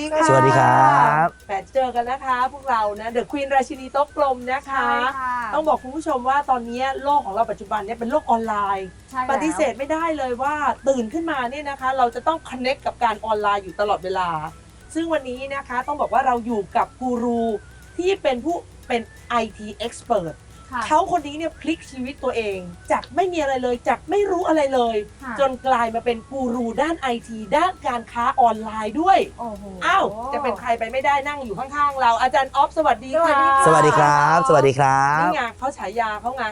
ดีค่ะสวัสดีครับแปดเจอกันนะคะ พวกเรานะเดอะควีนราชินีโต๊ะกลมนะคะใช่ค่ะต้องบอกคุณผู้ชมว่าตอนนี้โลกของเราปัจจุบันเนี่ยเป็นโลกออนไลน์ใช่แล้วปฏิเสธไม่ได้เลยว่าตื่นขึ้นมาเนี่ยนะคะ เราจะต้อง connect กับการออนไลน์อยู่ตลอดเวลา ซึ่งวันนี้นะคะต้องบอกว่าเราอยู่กับกูรูที่เป็นผู้เป็น IT expert ค่ะ เขาคนนี้เนี่ยพลิกชีวิตตัวเอง จากไม่มีอะไรเลยจากไม่รู้อะไรเลย ค่ะ จนกลายมาเป็นกูรูด้านไอทีด้านการค้าออนไลน์ด้วย โอ้โห อ้าวจะเป็นใครไปไม่ได้นั่งอยู่ข้างๆ เราอาจารย์ออฟสวัสดีค่ะสวัสดีครับ สวัสดีครับ นี่ไงเขาฉายาเขาไง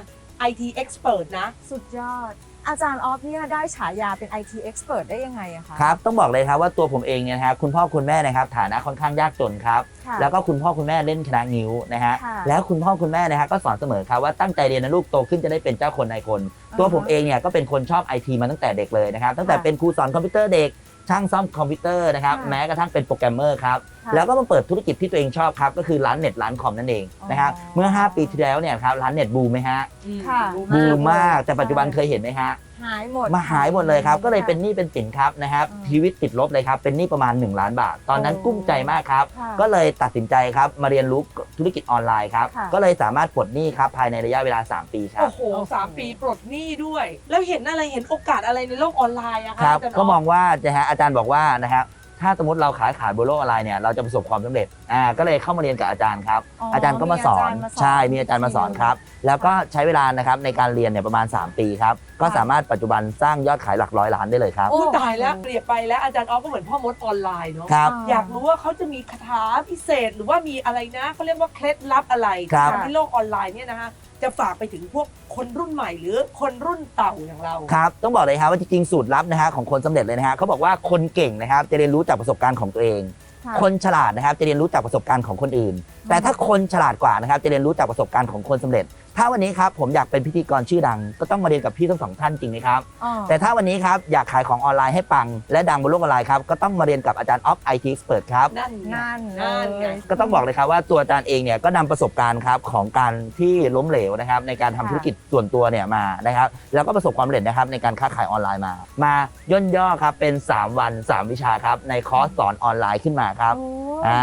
IT expert นะ สุดยอด อาจารย์ออฟเนี่ยได้ฉายาเป็น IT expert ได้ยังไงอะคะครับต้องบอกเลยครับว่าตัวผมเองเนี่ยนะครับคุณพ่อคุณแม่นะครับฐานะค่อนข้างยากจนครับ ค่ะ แล้วก็คุณพ่อคุณแม่เล่นคณะนิ้วนะฮะค่ะแล้วคุณพ่อคุณแม่นะฮะก็สอนเสมอครับว่าตั้งใจเรียนนะลูกโตขึ้นจะได้เป็นเจ้าคนนายคน ตัวผมเองเนี่ยก็เป็นคนชอบไอทีมาตั้งแต่เด็กเลยนะครับตั้งแต่ค่ะ เป็นครูสอนคอมพิวเตอร์เด็ก ช่างซ่อมคอมพิวเตอร์นะครับค่ะแม้กระทั่งเป็นโปรแกรมเมอร์ครับค่ะแล้วก็มาเปิดธุรกิจที่ตัวเองชอบครับก็คือร้านเน็ตร้านคอมนั่นเองนะครับอ๋อเมื่อ 5 ปีที่แล้วเนี่ยครับร้านเน็ตบูมไหมฮะค่ะ บูมมากแต่ปัจจุบันเคยเห็นไหมฮะ หายหมดมาหายหมดเลยครับ ก็เลยเป็นหค่ะนี้เป็นสินครับนะครับอืมชีวิตติดลบเลยครับ เป็นหนี้ประมาณ 1 ล้านบาท ตอนนั้นโอ้กุ้มใจมากครับค่ะก็เลยตัดสินใจครับมาเรียนรู้ธุรกิจออนไลน์ครับค่ะก็เลยสามารถปลดหนี้ครับภายในระยะเวลา 3 ปีครับโอ้โหสามปีปลดหนี้ด้วย แล้วเห็นอะไรเห็นโอกาสอะไรในโลกออนไลน์อะคคะรับอาจารย์ก็มองฟว่านะฮะอาจารย์บอกว่านะครับ ถ้าสมมติเราขายขายบนโลกออนไลน์เนี่ยเราจะประสบความสำเร็จอ่าก็เลยเข้ามาเรียนกับอาจารย์ครับ อ๋อออาจารย์ก็มาสอนมีอาจารย์มาสอนใช่มีอาจารย์มาสอนครับ แล้วก็ใช้เวลานะครับในการเรียนเนี่ยประมาณ 3 ปีครับ ก็สามารถปัจจุบันสร้างยอดขายหลักร้อยล้านได้เลยครับพูดตายแล้วเปรียบไปแล้วอาจารย์ออฟก็เหมือนพ่อมดออนไลน์เนาะครับ อยากรู้ว่าเขาจะมีคาถาพิเศษหรือว่ามีอะไรนะเขาเรียกว่าเคล็ดลับอะไรครับที่ทำให้โลกออนไลน์เนี่ยนะคะ จะฝากไปถึงพวกคนรุ่นใหม่หรือคนรุ่นเต่าอย่างเรา ครับ ต้องบอกเลยครับว่าจริงๆสูตรลับนะฮะของคนสำเร็จเลยนะฮะเขาบอกว่าคนเก่งนะครับจะเรียนรู้จากประสบการณ์ของตัวเอง ค่ะคนฉลาดนะครับจะเรียนรู้จากประสบการณ์ของคนอื่น แต่ถ้าคนฉลาดกว่านะครับจะเรียนรู้จากประสบการณ์ของคนสำเร็จ ถ้าวันนี้ครับผมอยากเป็นพิธีกรชื่อดัง ก็ต้องมาเรียนกับพี่ทั้งสองท่านจริงไหมครับ อ๋อแต่ถ้าวันนี้ครับอยากขายของออนไลน์ให้ปัง และดังบนโลกออนไลน์ครับก็ต้องมาเรียนกับอาจารย์ออฟไอทีเอ็กซ์เพรสครับ นั่นไง นั่นนั่นไง เลยก็ต้องบอกเลยครับว่าตัวอาจารย์เองเนี่ยก็นำประสบการณ์ครับของการที่ล้มเหลวนะครับในการทำค่ะธุรกิจส่วนตัวเนี่ยมานะครับแล้วก็ประสบความสำเร็จนะครับในการค้าขายออนไลน์มา มาย่นย่อครับเป็น 3 วัน 3 วิชาครับในคอร์สสอนออนไลน์ขึ้นมาครับโอ้อ่า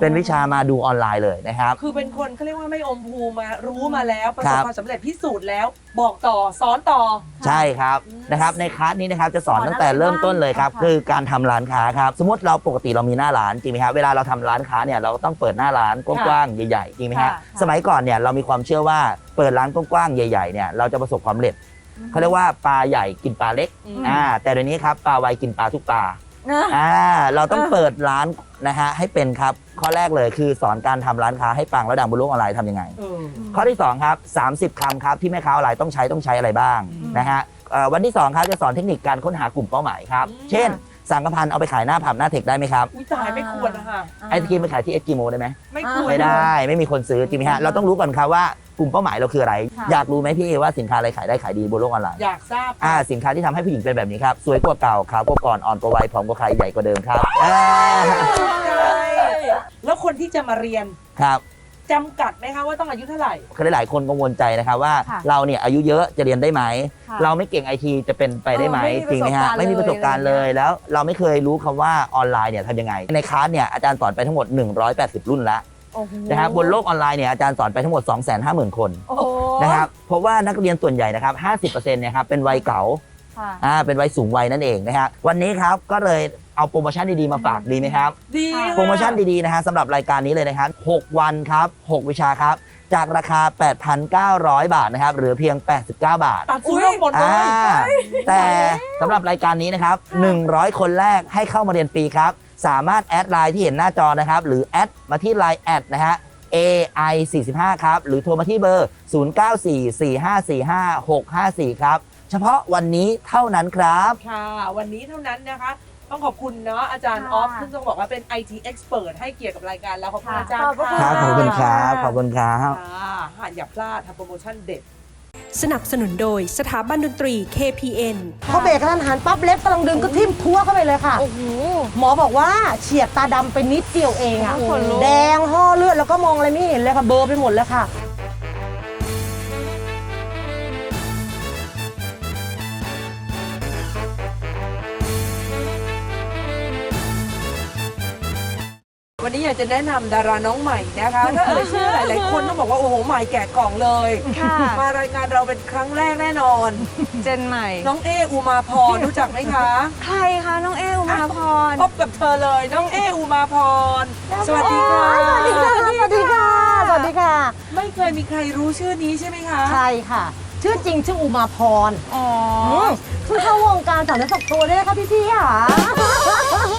เป็นวิชามาดูออนไลน์เลยนะครับ คือเป็นคนเขาเรียกว่าไม่อมภูมิมารู้มาแล้วประคสรับบความสำเร็จพิสูจน์แล้ว บอกต่อสอนต่อ ใช่ครับอืม นะครับในคลาสนี้นะครับจะสอนสอนตั้งแต่อะไรเริ่มต้นเลยครับบ้างคะคือการทำร้านค้าครับสมมติเราปกติเรามีหน้าร้านจริงไหมครับเวลาเราทำร้านค้าเนี่ยเราก็ต้องเปิดหน้าร้านกว้างๆใหญ่ๆจริงไหมฮะค่ะ สมัยก่อนเนี่ยเรามีความเชื่อว่าเปิดร้านกว้างๆใหญ่ๆเนี่ยเราจะประสบความสำเร็จเขาเรียกว่าปลาใหญ่กินปลาเล็กอืม อ่าแต่เดี๋ยวนี้ครับปลาไวกินปลาทุกปลานะ อ่าเราต้องเออเปิดร้านนะฮะให้เป็นครับ ข้อแรกเลยคือสอนการทำร้านค้าให้ปังแล้วดังบนโลกออนไลน์ทำยังไง เออ ข้อที่ 2 ครับ 30คำครับที่แม่ค้าออนไลน์ต้องใช้ต้องใช้อะไรบ้างอืมนะฮะเอ่อวันที่ 2 ครับจะสอนเทคนิคการค้นหากลุ่มเป้าหมายครับ อืม เช่น สังกพันเอาไปขายหน้าผับหน้าเทคได้ไหมครับอุ้ยตายไม่ควรนะคะไอศกรีมไปขายที่เอสกิโมได้ไหมไม่ควรไม่ได้ไม่มีคนซื้อจริงไหมฮะเราต้องรู้ก่อนครับว่ากลุ่มเป้าหมายเราคืออะไรค่ะอยากรู้ไหมพี่ว่าสินค้าอะไรขายได้ขายดีบนโลกออนไลน์อยากทราบอ่าสินค้าที่ทำให้ผู้หญิงเป็นแบบนี้ครับสวยกว่าเก่าขาวกว่าก่อนอ่อนกว่าวัยผอมกว่าใครใหญ่กว่าเดิมครับอ่าแล้วคนที่จะมาเรียนครับ จำกัดไหมคะว่าต้องอายุเท่าไหร่ คือหลายๆคนกังวลใจนะครับว่าค่ะเราเนี่ยอายุเยอะจะเรียนได้ไหม ค่ะเราไม่เก่งไอทีจะเป็นไปได้ไหมเออจริงไหมฮะไม่ไม่มีมีปประระสสบบกาการรณ์ณ์เลเลยย แล้ว เราไม่เคยรู้คำว่าออนไลน์เนี่ยทำยังไง ในคลาสเนี่ยอาจารย์สอนไปทั้งหมด 180 รุ่นแล้วโอ้โหนะครับบนโลกออนไลน์เนี่ยอาจารย์สอนไปทั้งหมด 250,000 คนโอ้โหนะครับเพราะว่านักเรียนส่วนใหญ่นะครับ50%เนี่ยครับเป็นวัยเก่าค่ะ อ่าเป็นวัยสูงวัยนั่นเองนะฮะวันนี้ครับก็เลย เอาโปรโมชั่นดีๆมาฝากดีไหมครับ ดีค่ะ โปรโมชั่นดีๆนะฮะสำหรับรายการนี้เลยนะครับ 6 วันครับ 6 วิชาครับ จากราคา 8,900 บาทนะครับเหลือเพียง 89 บาท ตัดซื้อเราหมดเลอ่ายแต่สำหรับรายการนี้นะครับ 100 คนแรกให้เข้ามาเรียนฟรีครับ สามารถแอดไลน์ที่เห็นหน้าจอนะครับ หรือแอดมาที่ Line แอดนะฮะ AI 45ครับ หรือโทรมาที่เบอร์ 0944545654 ครับ เฉพาะวันนี้เท่านั้นครับ ค่ะ วันนี้เท่านั้นนะคะ ต้องขอบคุณเนาะอาจารย์ค่ะออฟซึ่งต้องบอกว่าเป็น IT expert ให้เกียรติกับรายการแล้วขอบคุณค่ะอาจารย์ขอบพระค่ะครับขอบคุณครับขอบคุณครับ ค่ะหาอย่าพลาดทำโปรโมชั่นเด็ด สนับสนุนโดยสถาบันดนตรี KPN พอเบรกกระทันหันปั๊บเล็บกำลังดึงก็ทิ่มพัวเข้าไปเลยค่ะ โอ้โห หมอบอกว่าเฉียดตาดำไปนิดเดียวเองอะโอ้โหขนลุก แดงห่อเลือดแล้วก็มองอะไรไม่เห็นเลยค่ะเบลอร์ไปหมดเลยค่ะ วันนี้อยากจะแนะนำดาราน้องใหม่นะคะ ถ้าเอ่ยชื่อหลายๆคนต้องบอกว่า โอ้โห ใหม่แก่กล่องเลย ค่ะ มารายการเราเป็นครั้งแรกแน่นอน เจนใหม่ น้องเออุมาพรรู้จักไหมคะใครคะน้องเออุมาพร พบกับเธอเลย น้องเออุมาพร สวัสดีค่ะ สวัสดีค่ะ สวัสดีค่ะ สวัสดีค่ะ ไม่เคยมีใครรู้ชื่อนี้ใช่ไหมคะ ใช่ค่ะ ชื่อจริงชื่ออุมาพรอ๋อมเพิ่งเข้าวงการสามนักสักตัวได้ค่ะพี่พี่ๆค่ะ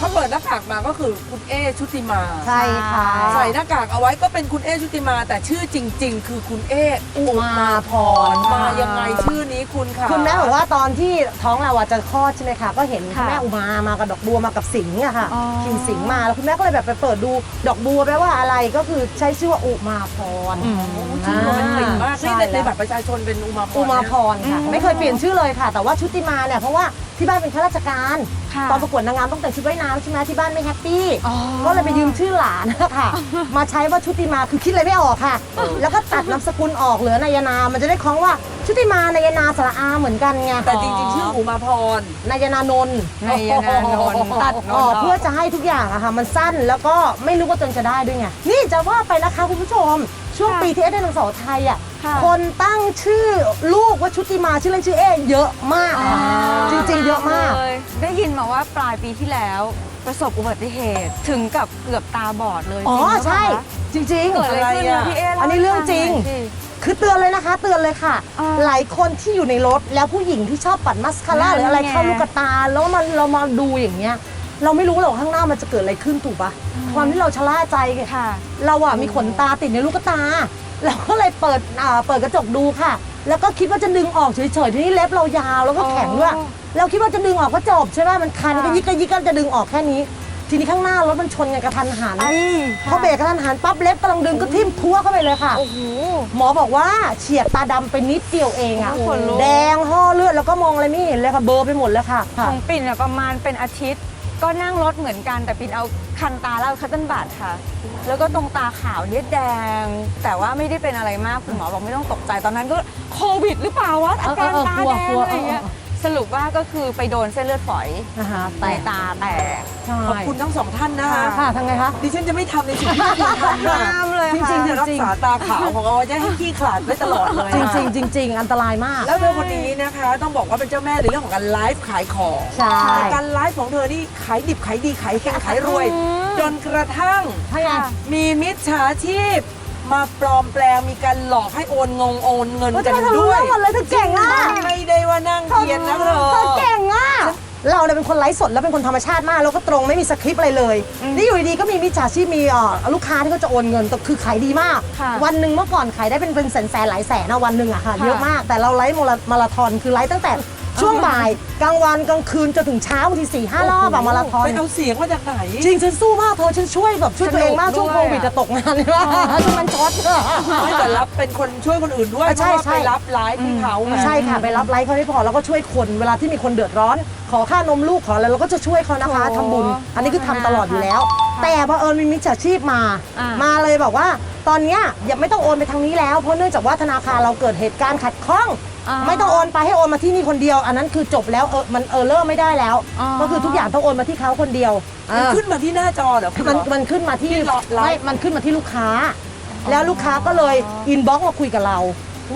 ถ้าเปิดหน้ากากมาก็คือคุณเอชุติมา ใช่ค่ะ ใส่หน้ากากเอาไว้ก็เป็นคุณเอชุติมา แต่ชื่อจริง ๆ คือคุณเออุมาพรมายังไงชื่อนี้คุณค่ะ คุณแม่บอกว่าตอนที่ท้องเราอะจะคลอดใช่ไหมคะก็เห็นคุณค่ะแม่อุมามากับดอกบัวมากับสิงห์อะค่ะอ๋อขี่สิงห์มาแล้วคุณแม่ก็เลยแบบไปเปิดดูดอกบัวแปลว่าอะไรก็คือใช้ชื่อว่าอุมาพรอืมโอ้ชื่อโรแมนติกมากใช่นี่ในในแล้วบัตรประชาชนเป็นอุมาพรอุมาพเนี่ยรค่ะ ไม่เคยเปลี่ยนชื่อเลยค่ะ แต่ว่าชุติมาเนี่ยเพราะว่าที่บ้านเป็นข้าราชการ ค่ะตอนประกวดนางงามต้องแต่งชุดว่ายน้ำใช่ไหมที่บ้านไม่แฮปปี้ อ๋อ ก็เลยไปยืมชื่อหลานนะคะมาใช้ว่าชุติมาคือคิดอะไรไม่ออกค่ะ แล้วก็ตัดนามสกุลออกเหลือนายนา มันจะได้คล้องว่าชุติมานายนาสระอาเหมือนกันไงแต่จริงๆ ชื่ออุมาพร นายนานนท์นายนานนท์ตัดออกเพื่อจะให้ทุกอย่างอะค่ะมันสั้นแล้วก็ไม่รู้ว่าตนจะได้ด้วยไงนี่จะว่าไปนะคะคุณผู้ชม ช่วงค่ะปีที่เอสได้นางสาวไทยอะค่ะคนตั้งชื่อลูกว่าชุติมาชื่อเล่นชื่อเอเยอะมากค่ะจริงๆ เยอะมากลได้ยินมาว่าปลายปีที่แล้วประสบอุบัติเหตุถึงกับเกือบตาบอดเลยอ๋อ จริงหรือเปล่าใช่ คะจริง เกิดอะไรขึ้นอะไรนะอะพี่เอล่าอันนี้เรื่องจริง ให้ฟัหน่อยสิ คือเตือนเลยนะคะ เตือนเลยค่ะ อ่าหลายคนที่อยู่ในรถแล้วผู้หญิงที่ชอบปัดมัสคาร่านั่นหรืออะไรไง เข้าลูกตา แล้วมันเรามาดูอย่างเงี้ย เราไม่รู้หรอกข้างหน้ามันจะเกิดอะไรขึ้นถูกปะความที่เราชะล่าใจไงค่ะ เราอะมีขนตาติดในลูกตา เราก็เลยเปิดอ่าเปิดกระจกดูค่ะ แล้วก็คิดว่าจะดึงออกเฉยๆทีนี้เล็บเรายาวแล้วก็แข็งด้วยอ๋อเราคิดว่าจะดึงออกก็จบใช่ไหมมันคันค่ะก็ยิกก็ยิกก็จะดึงออกแค่นี้ ทีนี้ข้างหน้ารถมันชนกันกระทันหันไอ้พอเบรกกระทันหันปั๊บเล็บกำลังดึงก็ทิ่มทั่วเข้าไปเลยค่ะโอ้โหหมอบอกว่าเฉียดตาดำไปนิดเดียวเองอะโอ้โหขนลุกแดงห่อเลือดแล้วก็มองอะไรไม่เห็นเลยค่ะเบลอไปหมดเลยค่ะขค่ะองปิ่นอะประมาณเป็นอาทิตย์ ก็นั่งรถเหมือนกันแต่ปินเอาคันตาแล้วคัตเติ้ลบัตค่ะ แล้วก็ตรงตาขาวเนี่ยแดง แต่ว่าไม่ได้เป็นอะไรมากคุณหมอบอกไม่ต้องตกใจตอนนั้นก็โควิดหรือเปล่าวะอาการตาแดงอะไรอย่างเงี้ย สรุปว่าก็คือไปโดนเส้นเลือดฝอยนะคะในตาแตก ใช่ขอบคุณทั้งสองท่านนะคะค่ะทางไงคะ ดิฉันจะไม่ทำในสิ่งที่คุณทำค่ะงามเลยจค่ะริงๆจะรักษาตาขาวของเอาไว้จะให้ขี้ขลาดไว้ตลอดเลยจอะริงๆจริง ๆ อันตรายมาก แล้วเธอคนนี้นะคะ ต้องบอกว่าเป็นเจ้าแม่ในเรื่องของการไลฟ์ขายของใช่ แต่การไลฟ์ของเธอนี่ขายดิบขายดีขายเก่งขายรวย จนกระทั่งใช่ไงมีมิจฉาชีพ มาปลอมแปลงมีการหลอกให้โอนงงโอนเงินว่ากัจะนมาทะลุด้วยเรื่องหมดเลยเธอเก่งอะไม่ได้ว่านั่งเกียนนะเธอเธอเก่งอะเราเนี่ยเป็นคนไลฟ์สดแล้วเป็นคนธรรมชาติมากแล้วก็ตรงไม่มีสคริปต์อะไรเลย นี่อยู่ดีๆก็มีมิจฉาชีพมีเอ่อลูกค้าที่เขาจะโอนเงินแต่คือขายดีมากค่ะวันหนึ่งเมื่อก่อนขายได้เป็นเป็นแสนๆหลายแสนนะวันหนึ่งอะค่ะค่ะเยอะมากแต่เราไลฟ์มารามาราธอนคือไลฟ์ตั้งแต่ ช่วงบ่ายกลางวันกลางคืนจนถึงเช้าบางทีสี่ห้ารอบอะมาราธอน ไปเอาเสียงมาจากไหน จริงฉันสู้มากเธอฉันช่วยแบบช่วยตัวเองมากสนุกช่วงด้วยโควิดจะตกงานเลยว่าช่วงนั้นช็อตไม่แต่รับเป็นคนช่วยคนอื่นด้วยเพใช่ราะว่าใช่ ไปรับไลฟ์ที่เขาไง ใช่ค่ะไปรับไลฟ์เขาไม่พอแล้วก็ช่วยคนเวลาที่มีคนเดือดร้อน ขอค่านมลูกขออะไรเราก็จะช่วยเขานะคะโอ้ทำบุญ อันนี้คือทำตลอดอยู่แล้วค่ะแต่พอเผอิญมีมิจฉาชีพมา อ่ามาเลยบอกว่า ตอนเนี้ยอย่าไม่ต้องโอนไปทางนี้แล้วเพราะเนื่องจากว่าธนาคารเราเกิดเหตุการณ์ขัดข้องอ่า ไม่ต้องโอนไปให้โอนมาที่นี่คนเดียว อันนั้นคือจบแล้วเออมันเออเริ่มไม่ได้แล้ว อ๋อ ก็คือทุกอย่างต้องโอนมาที่เขาคนเดียวมันเออขึ้นมาที่หน้าจอเหรอคุณเหรมันอ มันขึ้นมาที่ที่ไลฟ์ไม่มันขึ้นมาที่ลูกค้า แล้วลูกค้าก็เลยอินบ็อกมาคุยกับเรา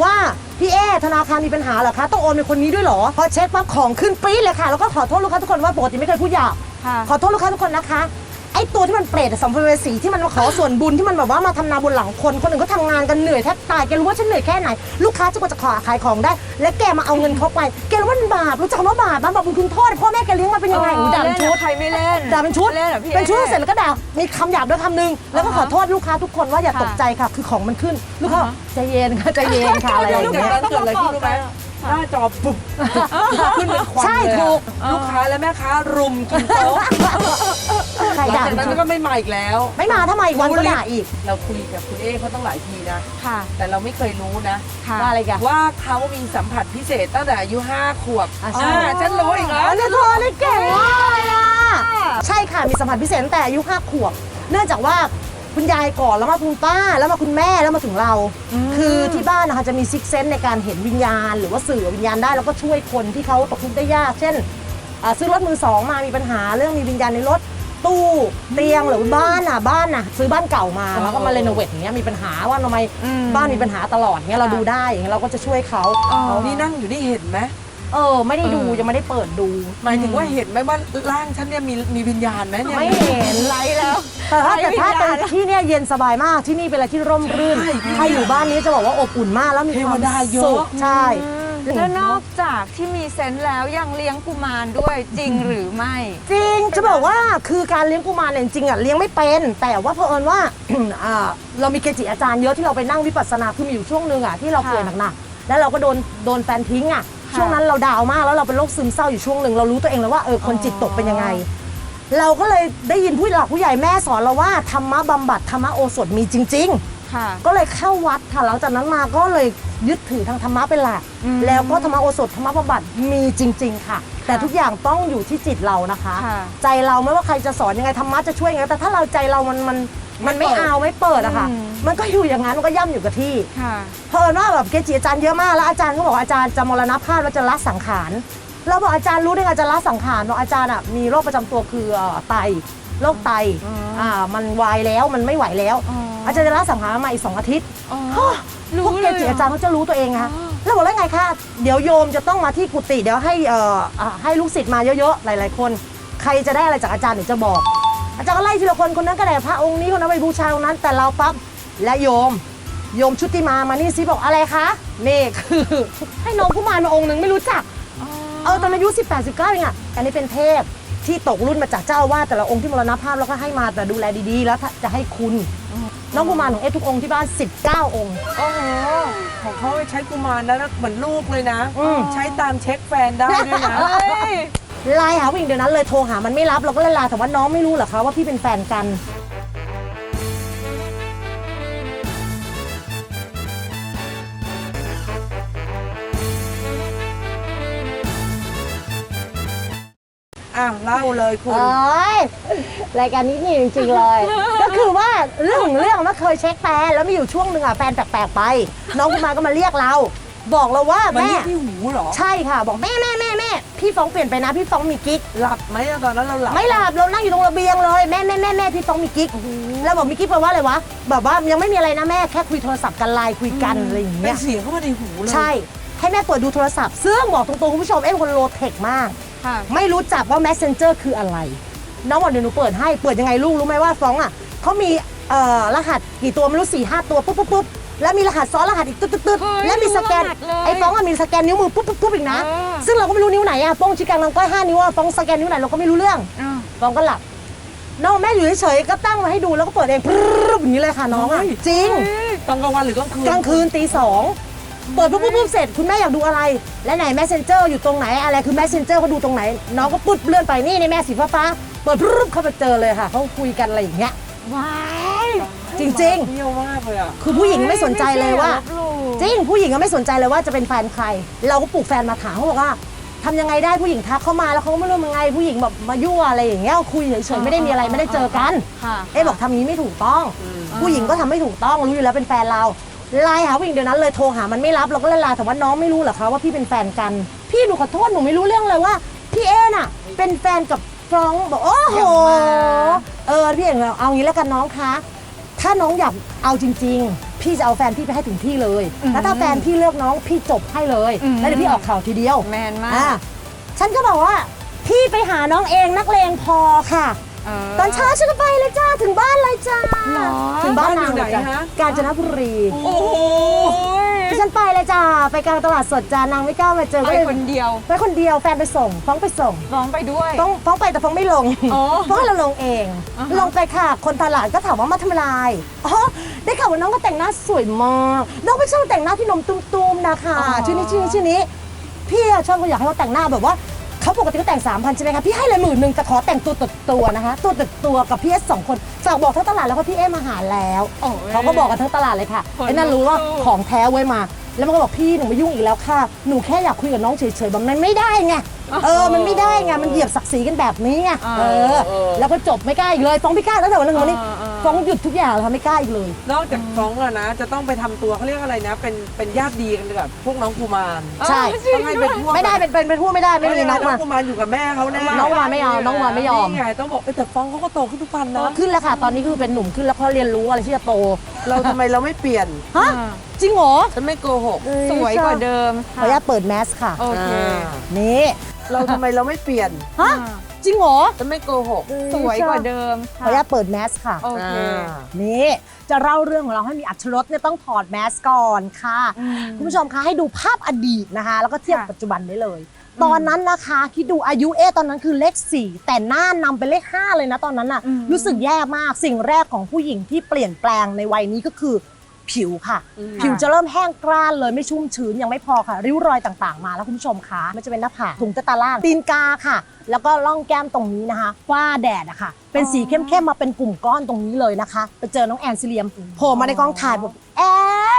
ว่าพี่เอธนาคารมีปัญหาเหรอคะต้องโอนเป็นคนนี้ด้วยเหรอพอเช็คปั๊บของขึ้นปี๊ดเลยค่ะแล้วก็ขอโทษลูกค้าทุกคนว่าปกติไม่เคยพูดหยาบ ค่ะ ขอโทษลูกค้าทุกคนนะคะ ไอ้ตัวที่มันเปรตอะสัมภเวสีที่มันมาขอส่วนบุญที่มันแบบว่ามาทำนาบนหลังคน คนอื่นเขาทำงานกันเหนื่อยแทบตายแกรู้ว่าฉันเหนื่อยแค่ไหน ลูกค้าจะกว่าจะขอขายของได้ และแกมาเอาเงินเขาไป แกรู้ว่ามันบาปรู้จักคำว่าบาปบ้างบาปบุญคุณโทษพ่อแม่แกเลี้ยงมาเป็นยังไงหูด่าเป็นชุด ใครไม่เล่นด่าเป็นชุด เล่นเหรอพี่ เป็นชุดอ๊ะเสร็จแล้วก็ด่า มีคำหยาบด้วยคำนึง แล้วก็ขอโทษลูกค้าทุกคนว่าอย่าค่ะตกใจค่ะ คือของมันขึ้น ลูกค้าอ่าฮะใจเย็นค่ะใจเย็นค่ะอะไรอหลังย่างจากเงี้ยนั้นเกิดอะไรขึ้นรู้ไหม หน้าจอปุ๊บขึ้นเป็นควันใช่เลยอะถูกลูกค้าและแม่ค้ารุมกินโต๊ะใครหลังด่าจากนั้นก็ไม่มาอีกแล้วไม่มาทำไมอีกวันก็ด่าอีกเราคุยกับคุณเอเขาตั้งหลายทีนะ ค่ะ แต่เราไม่เคยรู้นะ ค่ะ ว่าอะไรกันว่าเขามีสัมผัสพิเศษตั้งแต่อายุ5ขวบอะอ่าฉันรู้อีกแล้วอ๋อเนี่ยเธอเนี่ยเก่งมากเลยอะใช่ค่ะมีสัมผัสพิเศษตั้งแต่อายุห้าขวบ เนื่องจากว่า คุณยายก่อนแล้วมาคุณป้าแล้วมาคุณแม่แล้วมาถึงเรา คือที่บ้านนะคะจะมีซิกเซนในการเห็นวิญญาณ หรือว่าสื่อวิญญาณได้ แล้วก็ช่วยคนที่เขาตกทุกข์ได้ยาก เช่นอ่าซื้อรถมือสองมามีปัญหาเรื่องมีวิญญาณในรถตู้เตียงหรือบ้านอะบ้านอะซื้อบ้านเก่ามาเออแล้วก็มาเรโนเวทอย่างเงี้ยมีปัญหาว่าทำไมอืมบ้านมีปัญหาตลอดเงี้ยเราดูได้อย่างเงี้ยเราก็จะช่วยเขาอ๋อนี่นั่งอยู่นี่เห็นไหม เออ ไม่ได้ดูเออ ยังไม่ได้เปิดดูหมายถึงว่าเห็นไหมว่าร่างฉันเนี่ยมีมีวิญญาณไหมเนี่ย ไม่เห็นไลฟ์แล้ว แต่ถ้าแต่ถ้าไร้วิญญาณเป็นที่เนี่ยเย็นสบายมากที่นี่เป็นอะไรที่ร่มรื่นใช่ใครอยู่บ้านนี้จะบอกว่าอบอุ่นมากแล้วมีความเทวดาเยอะ สุขใช่ แล้วนอกจากที่มีเซนส์แล้วยังเลี้ยงกุมารด้วยจริงหรือไม่ จริงจะบอกว่าคือการเลี้ยงกุมารเนี่ยจริงๆอะเลี้ยงไม่เป็น แต่ว่าเผอิญว่า อ่าเรามีเกจิอาจารย์เยอะที่เราไปนั่งวิปัสสนาคือมีอยู่ช่วงหนึ่งอะที่เราป่วยหนักๆแล้วเราก็โดนโดนแฟนทิ้งอะ ค่ะ ช่วงนั้นเราดาวน์มากแล้วเราเป็นโรคซึมเศร้าอยู่ช่วงหนึ่งเรารู้ตัวเองแล้วว่าเออคนจิตตกเป็นยังไง เราก็เลยได้ยินผู้หลักผู้ใหญ่แม่สอนเราว่าธรรมะบำบัดธรรมะโอสถมีจริง ๆ ค่ะ ก็เลยเข้าวัดค่ะหลังจากนั้นมาก็เลยยึดถือทางธรรมะเป็นหลักอืมแล้วก็ธรรมะโอสถธรรมะบำบัดมีจริง ๆ ค่ะ แต่ทุกอย่างต้องอยู่ที่จิตเรานะคะ ค่ะ ใจเราไม่ว่าใครจะสอนยังไงธรรมะจะช่วยยังไงแต่ถ้าเราใจเรามันมัน มันไม่เอาไม่เปิดอะค่ะ อืม มันก็อยู่อย่างนั้นมันก็ย่ำอยู่กับที่ ค่ะ เพราะว่าแบบเกจิอาจารย์เยอะมากแล้วอาจารย์ก็บอกว่าอาจารย์จะมรณภาพแล้วจะละสังขารเราบอกอาจารย์รู้ได้ไงจะละสังขารบอกอาจารย์อะมีโรคประจำตัวคือเอ่อไตโรคไตอืมอ่ามันวายแล้วมันไม่ไหวแล้วอ๋อออาจารย์จะละสังขารมาอีกสองอาทิตย์อ๋อฮะรู้พวกเกจิเลยเหรออาจารย์เขาจะรู้ตัวเองคะอ๋อ แล้วบอกแล้วไงคะเดี๋ยวโยมจะต้องมาที่กุฏิเดี๋ยวให้เอ่ออ่าให้ลูกศิษย์มาเยอะๆหลาย ๆ คน ใครจะได้อะไรจากอาจารย์เดี๋ยวจะบอก อาจารย์ก็ไล่ทีละคนคนนั้นก็ได้พระองค์นี้คนนั้นไปบูชาองค์นั้น แต่เราปั๊บและโยม โยมชุติมามานี่สิบอกอะไรคะนี่คือ ให้น้องกุมารมาองค์หนึ่งไม่รู้จัก เออตอนอายุ18 19เองอะอันนี้เป็นเทพที่ตกรุ่นมาจากเจ้าอาวาสแต่ละองค์ที่มรณภาพแล้วก็ให้มาแต่ดูแลดีๆ แล้วถ้าจะให้คุณน้องกุมารของเอ๊ะทุกองค์ที่บ้าน 19 องค์ โอ้โห ของเขาใช้กุมารแล้วนะเหมือนลูกเลยนะอืมใช้ตามเช็คแฟนได้ด้วยนะเอ้ย ไลน์หาผู้หญิงเดี๋ยวนั้นเลยโทรหามันไม่รับเราก็เลยไลน์ถามว่าน้องไม่รู้เหรอคะว่าพี่เป็นแฟนกันอะเล่าเลยคุณ เอ้ยรายการนี้นี่จริงๆเลย ก็คือว่าเรื่องของเรื่องว่าเคยเช็คแฟนแล้วมีอยู่ช่วงหนึ่งอะแฟนแปลกๆไป น้องกุมารก็มาเรียกเรา บอกเราว่ามันแม่ เรียกที่หูเหรอ ใช่ค่ะ บอกแม่แม่แม่แม่ พี่ฟ้องเปลี่ยนไปนะพี่ฟ้องมีกิ๊ก หลับไหมอะตอนนั้นเราหลับไม่หลับเรานั่งอยู่ตรงระเบียงเลยแม่แม่แม่แม่พี่ฟ้องมีกิ๊กแล้วบอกมีกิ๊กแปลว่าอะไรวะแบบว่ายังไม่มีอะไรนะแม่แค่คุยโทรศัพท์กันไลน์คุยกันอะไรอย่างเป็เงี้นยเสียงเข้ามาในหูเลยใช่ ให้แม่เปิดดูโทรศัพท์ซึ่งบอกตรงๆคุณผู้ชมเอ็มคนโลเทคมากค่ะไม่รู้จักว่า Messenger คืออะไร น้องบอกเดี๋ยวหนูเปิดให้เปิดยังไงลูกรู้ไหมว่าฟ้องอะเขามีเอ่อรหัสกี่ตัวไม่รู้สี่ห้าตัวปุ๊บปุ๊บปุ๊บ แล้วมีรหัสซ้อนรหัสอีกตึ๊ดตึ๊ดตึ๊ดเฮ้ยแล้วมีสแกนรู้รหัสเลยไอ้ฟ้องอะมีสแกนนิ้วมือปุ๊บปุ๊บปุ๊บอีกนะ เออ ซึ่งเราก็ไม่รู้นิ้วไหนอะฟ้องชี้กลางลำก้อยห้านิ้วอะฟ้องสแกนนิ้วไหนเราก็ไม่รู้เรื่องอ่าฟ้องก็หลับ น้องแม่อยู่เฉยๆก็ตั้งมาให้ดูแล้วก็เปิดเองปุ๊บอย่างนี้เลยค่ะน้องอะจริง ตอนกลางวันหรือกลางคืนกลางคืนตีสองเปิดปุ๊บปุ๊บปุ๊บเสร็จคุณแม่อยากดูอะไร และไหน messenger อยู่ตรงไหนอะไรคือ messenger เขาดูตรงไหน น้องก็ปุ๊บเลื่อนไปนี่ในแม่สีฟ้าฟ้าๆเปิดปุ๊บเข้าไปเจอเลยค่ะเขาคุยกันอะไรอย่างเงี้ยว้าย จริง เที่ยวมากเลยอะคือผู้หญิงไม่สนใจเลยว่าไม่ใช่ลบหลู่จริงผู้หญิงก็ไม่สนใจเลยว่าจะเป็นแฟนใคร เราก็ปลูกแฟนมาถามเขาบอกว่าทำยังไงได้ผู้หญิงทักเข้ามาแล้วเขาก็ไม่รู้ยังไงผู้หญิงแบบมายั่วอะไรอย่างเงี้ยคุยเฉยๆไม่ได้มีอะไรไม่ได้เจอกัน ค่ะ เอ๊ะบอกทำอย่างนี้ไม่ถูกต้อง ผู้หญิงก็ทำไม่ถูกต้องรู้อยู่แล้วเป็นแฟนเราไลน์หาผู้หญิงเดี๋ยวนั้นเลยโทรหามันไม่รับเราก็เลยไลน์ถามว่าน้องไม่รู้เหรอคะว่าพี่เป็นแฟนกัน พี่หนูขอโทษหนูไม่รู้เรื่องเลยว่าพี่เอน่ะ เป็นแฟนกับฟรองก์บอกโอ้โหอย่ามาเออพี่เอกเอางี้แล้วกันน้องคะ ถ้าน้องอยากเอาจริง ๆ พี่จะเอาแฟนพี่ไปให้ถึงที่เลย แล้วถ้าแฟนพี่เลือกน้องพี่จบให้เลย แล้วเดี๋ยวพี่ออกข่าวทีเดียวแมนมาอะกฉันก็บอกว่า พี่ไปหาน้องเองนักเลงพอค่ะเตอนเช้าฉันก็ไปเลยจ้าถึงบ้านเลยจ้าหรอถึงบ้านบ้านนางอยู่เลยจ้ะไหนฮะกาญจนบุรีโอ้โหดิฉันไปเลยจ้าไปกลางตลาดสดจ้านางไม่กล้ามาเจอไปก็เลยคนเดียวไปคนเดียวแฟนไปส่งฟ้องไปส่งร้องไปด้วยฟ้องฟ้องไปแต่ฟ้องไม่ลง อ๋อฟ้องให้เราลงเอง อ่าฮะ ลงไปค่ะ คนตลาดก็ถามว่ามาทำอะไรอ๋อได้ข่าวว่าน้องก็แต่งหน้าสวยมากน้องไปชอบแต่งหน้าที่นมตุ้มๆนะคะชื่อนี้ชื่อนี้ชื่อนี้ พี่อะชอบเขาอยากให้เราแต่งหน้าแบบว่า เขาปกติก็แต่ง 3,000 ใช่ไหมคะพี่ให้เลยหมื่นหนึ่งแต่ขอแต่งตัวต่อตัวนะคะตัวต่อตัวกับพี่เอสสองคนฝากบอกทั้งตลาดแล้วว่าพี่เอมาหาแล้วโอ้ยเขาก็บอกกันทั้งตลาดเลยค่ะคนไอ้นั่นรู้ว่าลุกของแท้ไว้ยมา แล้วมันก็บอกพี่หนูไม่ยุ่งอีกแล้วค่ะหนูแค่อยากคุยกับน้องเฉยๆแบบมันไม่ได้ไงเออมันไม่ได้ไงมันเหยียบศักดิ์ศรีกันแบบนี้ไงเออ แล้วก็จบไม่กล้าอีกเลยฟ้องพี่กล้าตั้งแต่วันนั้นถึงวันนี้ เออเออ ฟ้องหยุดทุกอย่างเลยค่ะไม่กล้าอีกเลย นอกจากฟ้องแล้วนะ จะต้องไปทำตัวเขาเรียกอะไรนะ เป็นเป็นญาติดีกันกับพวกน้องกุมารใช่ต้องให้เป็นพวกไม่ได้เป็นเป็นเป็นผู้ไม่ได้ไม่มีน้องน้อมางกุมารอยู่กับแม่เขาแน่น้องกุมารไม่เอาน้องกุมารไม่ยอม นี่ไงต้องบอกเอ้ยแต่ฟ้องเขาก็โตขึ้นทุกวันนะขึ้นแล้วค่ะ ตอนนี้คือเป็นหนุ่มขึ้นแล้วเขาเรียนรู้อะไรที่จะโตเราทำไมเราไม่เปลี่ยนฮะจริงเหรอฉันไม่โกหกสวยกว่าเดิมขออนุญาตเปิดแมสค่ะ โอเคอ่านี่เราทำไมเราไม่เปลี่ยน ฮะ จริงเหรอฉันไม่โกหก สวยกว่าเดิมขออนุญาตเปิดแมสค่ะ โอเค อ่านี่จะเล่าเรื่องของเราให้มีอัธรสเนี่ยต้องถอดแมสก่อนค่ะ อืม คุณผู้ชมคะให้ดูภาพอดีตนะคะ แล้วก็เทียบค่ะปัจจุบันได้เลย ตอนนั้นนะคะคิดดูอายุเอะตอนนั้นคือเลข 4 แต่หน้านำเป็นเลข 5 เลยนะตอนนั้นน่ะอืม รู้สึกแย่มากสิ่งแรกของผู้หญิงที่เปลี่ยนแปลงในวัยนี้ก็คือ ผิวค่ะอืมผิวจะเริ่มแห้งกร้านเลยไม่ชุ่มชื้นยังไม่พอค่ะ ริ้วรอยต่างๆ มาแล้วคุณผู้ชมคะมันจะเป็นหน้าผากถุงตาล่างตีนกาค่ะ แล้วก็ร่องแก้มตรงนี้นะคะฝ้าแดดอะค่ะ เป็นสีเข้มๆมาเป็นกลุ่มก้อนตรงนี้เลยนะคะ ไปเจอน้องแอนซิเลียมโผล่มาในกองถ่ายแบบแอ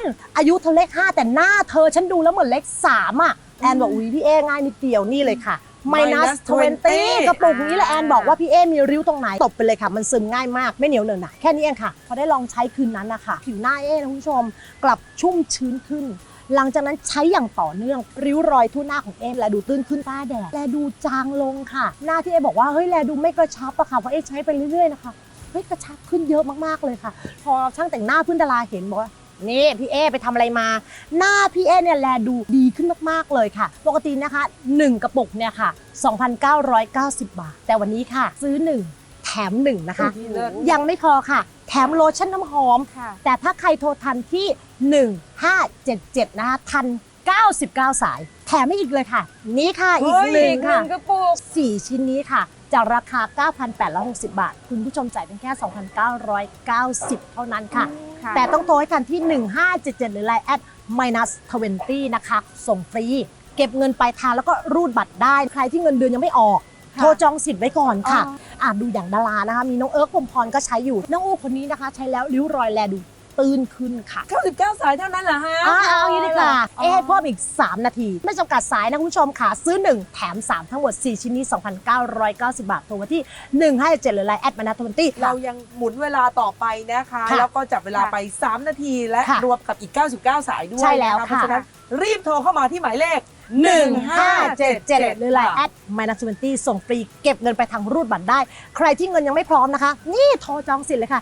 นอายุเธอเลข5แต่หน้าเธอฉันดูแล้วเหมือนเลข3อะแอนบอกอุ้ยพี่เอง่ายนิดเดียวนี่เลยค่ะ minus minus 20 กระปุกนี้แหละแอนบอกว่าพี่เอมีริ้วตรงไหนตบไปเลยค่ะ มันซึมง่ายมากไม่เหนียวเหนอะหนะแค่นี้เองค่ะ พอได้ลองใช้คืนนั้นนะคะผิวหน้าเอนะคุณผู้ชม กลับชุ่มชื้นขึ้น หลังจากนั้นใช้อย่างต่อเนื่อง ริ้วรอยทั่วหน้าของเอแลดูตื้นขึ้นต้าแดดแลดูจางลงค่ะ หน้าที่เอบอกว่าเฮ้ยแลดูไม่กระชับอะค่ะเพราะเอใช้ไปเรื่อยๆนะคะเฮ้ยกระชับขึ้นเยอะมากๆเลยค่ะ พอช่างแต่งหน้าพื้นดาราเห็นบอกว่า นี่พี่เอไปทำอะไรมา หน้าพี่เอเนี่ยแลดูดีขึ้นมากๆเลยค่ะ ปกตินะคะ 1 กระปุกเนี่ยค่ะ 2,990 บาท แต่วันนี้ค่ะ ซื้อ 1 แถม 1 นะคะเลิศยังไม่พอค่ะ แถมโลชั่นน้ำหอมค่ะแต่ถ้าใครโทรทันที่ 1577 นะคะ ทัน 99 สาย แถมให้อีกเลยค่ะ นี่ค่ะอีกเฮ้ยหนึ่งอีกหค่ะนึ่งกระปุก4ชิ้นนี้ค่ะ จากราคา 9,860 บาท คุณผู้ชมจ่ายเป็นแค่ 2,990 เท่านั้นค่ะ ค่ะแต่ต้องโทรให้ทันที่ 1577 หรือไลน์แอด minus 20 นะคะ ส่งฟรี เก็บเงินปลายทางแล้วก็รูดบัตรได้ ใครที่เงินเดือนยังไม่ออก ค่ะโทรจองสิทธิ์ไว้ก่อนค่ะอ๋ออะดูอย่างดารานะคะ มีน้องเอิร์กพรหมพรก็ใช้อยู่ น้องอู้คนนี้นะคะ ใช้แล้วริ้วรอยแลดู ตื้นขึ้นค่ะ 99 สายเท่านั้นเหรอฮะอ่าเอาอย่างนี้ดีกว่าอ๋อเอ๊ะให้เพิ่มอีก 3 นาที ไม่จำกัดสายนะคุณผู้ชมค่ะ ซื้อ 1 แถม 3 ทั้งหมด 4 ชิ้นนี้ 2,990 บาทโทรมาที่ 1577หรือไลน์แอดมานาทเวนตี้ เรายังหมุนเวลาต่อไปนะคะ ค่ะแล้วก็จับเวลาไป 3 นาทีและค่ะรวมกับอีก 99 สายด้วยใช่แล้วนค่ะ เพราะฉะนั้นรีบโทรเข้ามาที่หมายเลข 1577 หรือไลน์แอดมานาทเวนตี้ส่งฟรีเก็บเงินไปทางรูดบัตรได้ ใครที่เงินยังไม่พร้อมนะคะ นี่โทรจองสิทธิ์เลยค่ะ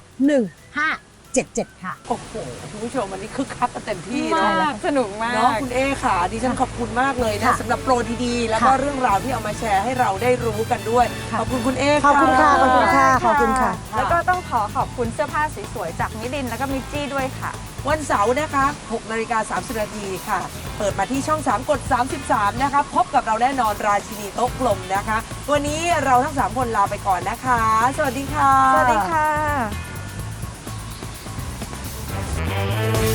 1577 ค่ะ โอ้โหคุณผู้ชมวันนี้คึกคักกันเต็มที่มเนาะากสนุกมาก เนาะคุณเอค่ะดิฉันขอบคุณมากเลยนะค่ะสำหรับโปรดีๆ แล้วก็ค่ะ เรื่องราวที่เอามาแชร์ให้เราได้รู้กันด้วยค่ะขอบคุณคุณเอขอบคุณค่ะ ขอบคุณค่ะ ขอบคุณค่ะ แล้วก็ต้องขอขอบคุณเสื้อผ้าสวยๆจากมิลินแล้วก็มิจจี้ด้วยค่ะ วันเสาร์นะคะ6นาฬิกา30นาทีค่ะ เปิดมาที่ช่อง 3 กด 33 นะคะ พบกับเราแน่นอนราชินีโต๊ะกลมนะคะ วันนี้เราทั้ง 3 คนลาไปก่อนนะคะ สวัสดีค่ะ สวัสดีค่ะ Bye.